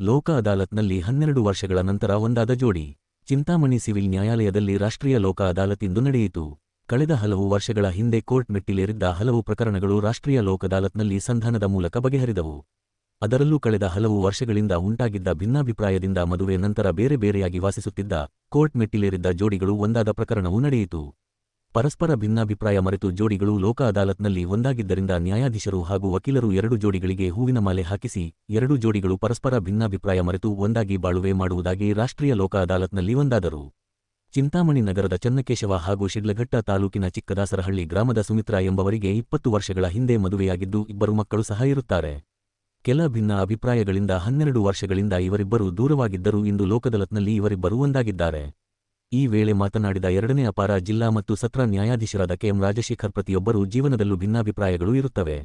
ಲೋಕ ಅದಾಲತ್ನಲ್ಲಿ ಹನ್ನೆರಡು ವರ್ಷಗಳ ನಂತರ ಒಂದಾದ ಜೋಡಿ. ಚಿಂತಾಮಣಿ ಸಿವಿಲ್ ನ್ಯಾಯಾಲಯದಲ್ಲಿ ರಾಷ್ಟ್ರೀಯ ಲೋಕ ಅದಾಲತ್ ಇಂದು ನಡೆಯಿತು. ಕಳೆದ ಹಲವು ವರ್ಷಗಳ ಹಿಂದೆ ಕೋರ್ಟ್ ಮೆಟ್ಟಿಲೇರಿದ್ದ ಹಲವು ಪ್ರಕರಣಗಳು ರಾಷ್ಟ್ರೀಯ ಲೋಕ ಅದಾಲತ್ನಲ್ಲಿ ಸಂಧಾನದ ಮೂಲಕ ಬಗೆಹರಿದವು. ಅದರಲ್ಲೂ ಕಳೆದ ಹಲವು ವರ್ಷಗಳಿಂದ ಉಂಟಾಗಿದ್ದ ಭಿನ್ನಾಭಿಪ್ರಾಯದಿಂದ ಮದುವೆ ನಂತರ ಬೇರೆ ಬೇರೆಯಾಗಿ ವಾಸಿಸುತ್ತಿದ್ದ ಕೋರ್ಟ್ ಮೆಟ್ಟಿಲೇರಿದ್ದ ಜೋಡಿಗಳು ಒಂದಾದ ಪ್ರಕರಣವೂ ನಡೆಯಿತು. ಪರಸ್ಪರ ಭಿನ್ನಾಭಿಪ್ರಾಯ ಮರೆತು ಜೋಡಿಗಳು ಲೋಕ ಅದಾಲತ್ನಲ್ಲಿ ಒಂದಾಗಿದ್ದರಿಂದ ನ್ಯಾಯಾಧೀಶರು ಹಾಗೂ ವಕೀಲರು ಎರಡು ಜೋಡಿಗಳಿಗೆ ಹೂವಿನ ಮಾಲೆ ಹಾಕಿಸಿ, ಎರಡು ಜೋಡಿಗಳು ಪರಸ್ಪರ ಭಿನ್ನಾಭಿಪ್ರಾಯ ಮರೆತು ಒಂದಾಗಿ ಬಾಳುವೆ ಮಾಡುವುದಾಗಿ ರಾಷ್ಟ್ರೀಯ ಲೋಕ ಅದಾಲತ್ನಲ್ಲಿ ಒಂದಾದರು. ಚಿಂತಾಮಣಿ ನಗರದ ಚನ್ನಕೇಶವ ಹಾಗೂ ಶಿಡ್ಲಘಟ್ಟ ತಾಲೂಕಿನ ಚಿಕ್ಕದಾಸರಹಳ್ಳಿ ಗ್ರಾಮದ ಸುಮಿತ್ರಾ ಎಂಬವರಿಗೆ ಇಪ್ಪತ್ತು ವರ್ಷಗಳ ಹಿಂದೆ ಮದುವೆಯಾಗಿದ್ದು ಇಬ್ಬರು ಮಕ್ಕಳು ಸಹ ಇರುತ್ತಾರೆ. ಕೆಲ ಭಿನ್ನ ಅಭಿಪ್ರಾಯಗಳಿಂದ ಹನ್ನೆರಡು ವರ್ಷಗಳಿಂದ ಇವರಿಬ್ಬರು ದೂರವಾಗಿದ್ದರೂ ಇಂದು ಲೋಕದಲತ್ನಲ್ಲಿ ಇವರಿಬ್ಬರೂ ಒಂದಾಗಿದ್ದಾರೆ. ಈ ವೇಳೆ ಮಾತನಾಡಿದ ಎರಡನೇ ಅಪಾರ ಜಿಲ್ಲಾ ಮತ್ತು ಸತ್ರ ನ್ಯಾಯಾಧೀಶರಾದ ಕೆಎಂ ರಾಜಶೇಖರ್ ಪ್ರತಿಯೊಬ್ಬರೂ ಜೀವನದಲ್ಲೂ ಭಿನ್ನಾಭಿಪ್ರಾಯಗಳು ಇರುತ್ತವೆ.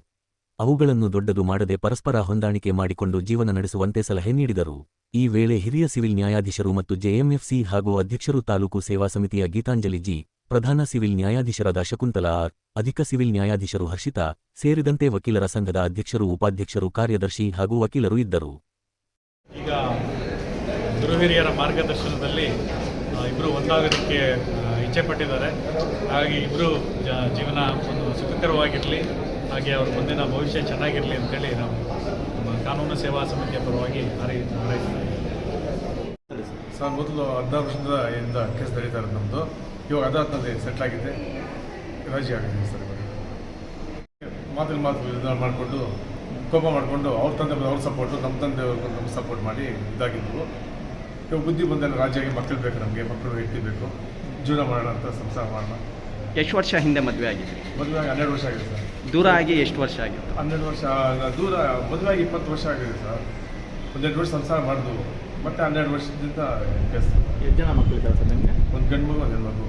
ಅವುಗಳನ್ನು ದೊಡ್ಡದು ಮಾಡದೆ ಪರಸ್ಪರ ಹೊಂದಾಣಿಕೆ ಮಾಡಿಕೊಂಡು ಜೀವನ ನಡೆಸುವಂತೆ ಸಲಹೆ ನೀಡಿದರು. ಈ ವೇಳೆ ಹಿರಿಯ ಸಿವಿಲ್ ನ್ಯಾಯಾಧೀಶರು ಮತ್ತು ಜೆಎಂಎಫ್ಸಿ ಹಾಗೂ ಅಧ್ಯಕ್ಷರು ತಾಲೂಕು ಸೇವಾ ಸಮಿತಿಯ ಗೀತಾಂಜಲಿ ಜಿ, ಪ್ರಧಾನ ಸಿವಿಲ್ ನ್ಯಾಯಾಧೀಶರಾದ ಶಕುಂತಲಾ ಆರ್, ಅಧಿಕ ಸಿವಿಲ್ ನ್ಯಾಯಾಧೀಶರು ಹರ್ಷಿತಾ ಸೇರಿದಂತೆ ವಕೀಲರ ಸಂಘದ ಅಧ್ಯಕ್ಷರು, ಉಪಾಧ್ಯಕ್ಷರು, ಕಾರ್ಯದರ್ಶಿ ಹಾಗೂ ವಕೀಲರು ಇದ್ದರು. ಈಗ ಗುರುಹಿರಿಯರ ಮಾರ್ಗದರ್ಶನದಲ್ಲಿ ಇಬ್ಬರು ಒಂದಾಗೋದಕ್ಕೆ ಇಚ್ಛೆ ಪಟ್ಟಿದ್ದಾರೆ. ಹಾಗಾಗಿ ಇಬ್ಬರು ಜೀವನ ಒಂದು ಸುಖಕರವಾಗಿರಲಿ, ಹಾಗೆ ಅವ್ರ ಮುಂದಿನ ಭವಿಷ್ಯ ಚೆನ್ನಾಗಿರಲಿ ಅಂತೇಳಿ ನಾವು ನಮ್ಮ ಕಾನೂನು ಸೇವಾ ಸಮಿತಿಯ ಪರವಾಗಿ ಹಾರೈ, ಹಾರೈಸ್ತಾ ಸರ್, ಮೊದಲು ಹದಿನಾರು ವರ್ಷದಿಂದ ಇಂದ ಕೇಸ್ ನಡೀತಾ ನಮ್ಮದು ಇವಾಗ ಅದಾದ್ಮೇಲೆ ಸೆಟ್ಲ್ ಆಗಿದೆ. ರಾಜಿ ಆಗಿದೆ ಸರ್ ಮಾತಿನ ಮಾತು ಇದನ್ನ ಮಾಡಿಕೊಂಡು, ಕೋಪ ಮಾಡಿಕೊಂಡು ಅವ್ರ ತಂದೆ ಅವ್ರ ಸಪೋರ್ಟು ನಮ್ಮ ತಂದೆ ನಮ್ಮ ಸಪೋರ್ಟ್ ಮಾಡಿ ಇದಾಗಿದ್ವು ಇವಾಗ ಬುದ್ಧಿ ಬಂದೆಲ್ಲ ರಾಜ್ಯಕ್ಕೆ ಮಕ್ಕಳು ಬೇಕು ನಮಗೆ ಮಕ್ಕಳು ಹೆಂಡತಿ ಬೇಕು ಜೀವನ ಮಾಡೋಣ ಅಂತ ಸಂಸಾರ ಮಾಡೋಣ. ಎಷ್ಟು ವರ್ಷ ಹಿಂದೆ ಮದುವೆ ಆಗಿದೆ ಮದುವೆ ಆಗಿ ಹನ್ನೆರಡು ವರ್ಷ ಆಗಿದೆ ಸರ್. ದೂರ ಆಗಿ ಎಷ್ಟು ವರ್ಷ ಆಗಿತ್ತು? ಹನ್ನೆರಡು ವರ್ಷ ದೂರ ಮದುವೆ ಆಗಿ ಇಪ್ಪತ್ತು ವರ್ಷ ಆಗಿದೆ ಸರ್. ಒಂದೆರಡು ವರ್ಷ ಸಂಸಾರ ಮಾಡಿದ್ವು ಮತ್ತೆ ಹನ್ನೆರಡು ವರ್ಷದಿಂದ ಎಷ್ಟು ಜನ ಮಕ್ಕಳಿದ್ದಾರೆ ಸರ್ ನಿಮಗೆ? ಒಂದು ಗಂಡು ಮಗು ಒಂದು ಹೆಣ್ಮಗು.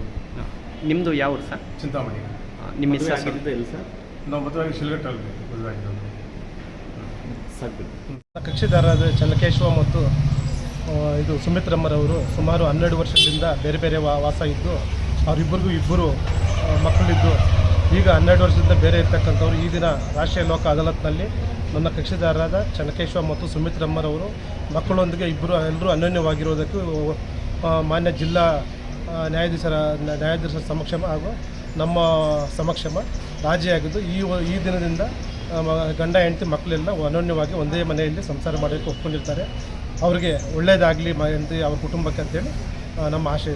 ನಿಮ್ಮದು ಯಾವ ಊರು ಸರ್? ಚಿಂತಾಮಣಿ. ನಿಮ್ಮ ಹೆಸರು? ಎಲ್ಲಿ ಸರ್? ನಾವು ಮದುವೆ ಶಿಲ್ಘಟ್ಟಲ್ಲಿ ಮದುವೆ ಆಗಿದ್ದು ಸರ್. ಕಕ್ಷಿದಾರ ಚಂದ್ರಕೇಶವ ಮತ್ತು ಇದು ಸುಮಿತ್ರಮ್ಮರವರು ಸುಮಾರು ಹನ್ನೆರಡು ವರ್ಷದಿಂದ ಬೇರೆ ಬೇರೆ ವಾಸ ಇದ್ದು, ಅವರಿಬ್ಬರಿಗೂ ಇಬ್ಬರು ಮಕ್ಕಳಿದ್ದು. ಈಗ ಹನ್ನೆರಡು ವರ್ಷದಿಂದ ಬೇರೆ ಇರ್ತಕ್ಕಂಥವ್ರು ಈ ದಿನ ರಾಷ್ಟ್ರೀಯ ಲೋಕ ಅದಾಲತ್ನಲ್ಲಿ ನನ್ನ ಕಕ್ಷಿದಾರರಾದ ಚನ್ನಕೇಶ್ವ ಮತ್ತು ಸುಮಿತ್ರಮ್ಮರವರು ಮಕ್ಕಳೊಂದಿಗೆ ಇಬ್ಬರು, ಎಲ್ಲರೂ ಅನ್ಯೋನ್ಯವಾಗಿರುವುದಕ್ಕೂ ಮಾನ್ಯ ಜಿಲ್ಲಾ ನ್ಯಾಯಾಧೀಶರ ನ್ಯಾಯಾಧೀಶರ ಸಮಕ್ಷಮ ಹಾಗೂ ನಮ್ಮ ಸಮಕ್ಷಮ ರಾಜಿಯಾಗಿದ್ದು, ಈ ಈ ದಿನದಿಂದ ಗಂಡ, ಹೆಂಡತಿ, ಮಕ್ಕಳೆಲ್ಲ ಅನನ್ಯವಾಗಿ ಒಂದೇ ಮನೆಯಲ್ಲಿ ಸಂಸಾರ ಮಾಡೋಕ್ಕೆ ಒಪ್ಕೊಂಡಿರ್ತಾರೆ. ಅವರಿಗೆ ಒಳ್ಳೆಯದಾಗಲಿ ಮ ಅಂತ ಅವ್ರ ಕುಟುಂಬಕ್ಕೆ ಅಂತೇಳಿ ನಮ್ಮ ಆಶಯ